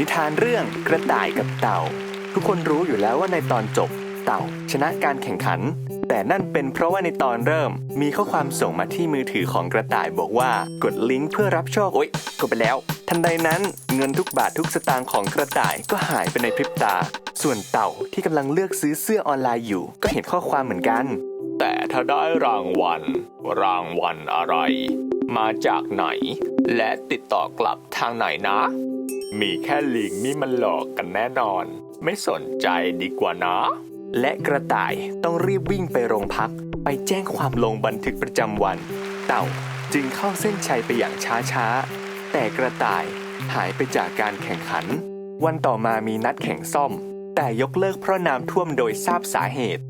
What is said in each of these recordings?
นิทานเรื่องกระต่ายกับเต่า ทุกคนรู้อยู่แล้วว่าในตอนจบเต่าชนะการแข่งขัน แต่นั่นเป็นเพราะว่าในตอนเริ่มมีข้อความส่งมาที่มือถือของกระต่ายบอกว่ากดลิงก์เพื่อรับโชคโอ๊ยกดไปแล้ว ทันใดนั้นเงินทุกบาททุกสตางค์ของกระต่ายก็หายไปในพริบตา ส่วนเต่าที่กำลังเลือกซื้อเสื้อออนไลน์อยู่ ก็เห็นข้อความเหมือนกัน แต่ถ้าได้รางวัล รางวัลอะไร มาจากไหน และติดต่อกลับทางไหนนะ มีแค่ลิงนี่มันหลอกกันแน่นอน ไม่สนใจดีกว่านะและกระต่ายต้องรีบวิ่งไปโรงพัก ไปแจ้งความลงบันทึกประจำวัน เต่าจึงเข้าเส้นชัยไปอย่างช้าๆ แต่กระต่ายหายไปจากการแข่งขัน วันต่อมามีนัดแข่งซ่อม แต่ยกเลิกเพราะน้ำท่วมโดยทราบสาเหตุ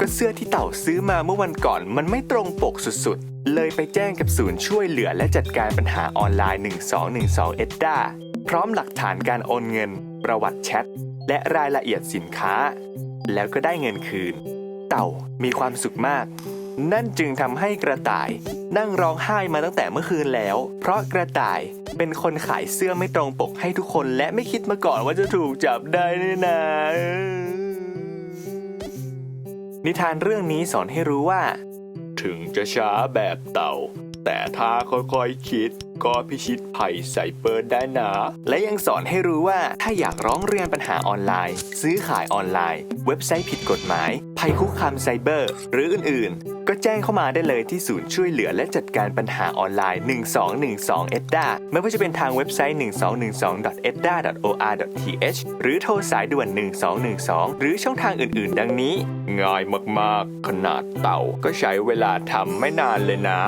ก็เสื้อที่เต่าซื้อมาเมื่อวันก่อนมันไม่ตรงปกสุดๆ เลยไปแจ้งกับศูนย์ช่วยเหลือและจัดการปัญหาออนไลน์ 1212เอ็ดดา พร้อมหลักฐานการโอนเงิน ประวัติแชท และรายละเอียดสินค้า แล้วก็ได้เงินคืน เต่ามีความสุขมาก นั่นจึงทำให้กระต่ายนั่งร้องไห้มาตั้งแต่เมื่อคืนแล้ว เพราะกระต่ายเป็นคนขายเสื้อไม่ตรงปกให้ทุกคนและไม่คิดมาก่อนว่าจะถูกจับได้นี่นานิทานเรื่องนี้สอนให้รู้ว่า ถึงจะช้าแบบเต่า แต่ถ้าค่อยๆคิด ก็พิชิตภัยไซเบอร์ได้นะ และยังสอนให้รู้ว่าถ้าอยากร้องเรียนปัญหาออนไลน์ ซื้อขายออนไลน์ เว็บไซต์ผิดกฎหมาย ภัยคุกคามไซเบอร์ หรืออื่น ๆ ก็แจ้งเข้ามาได้เลยที่ศูนย์ช่วยเหลือและจัดการปัญหาออนไลน์ 1212 EDDA ไม่ว่าจะเป็นทางเว็บไซต์ 1212.edda.or.th หรือโทรสายด่วน 1212 หรือช่องทางอื่น ๆ ดังนี้ ง่ายมาก ๆ ขนาดเต่าก็ใช้เวลาทำไม่นานเลยนะ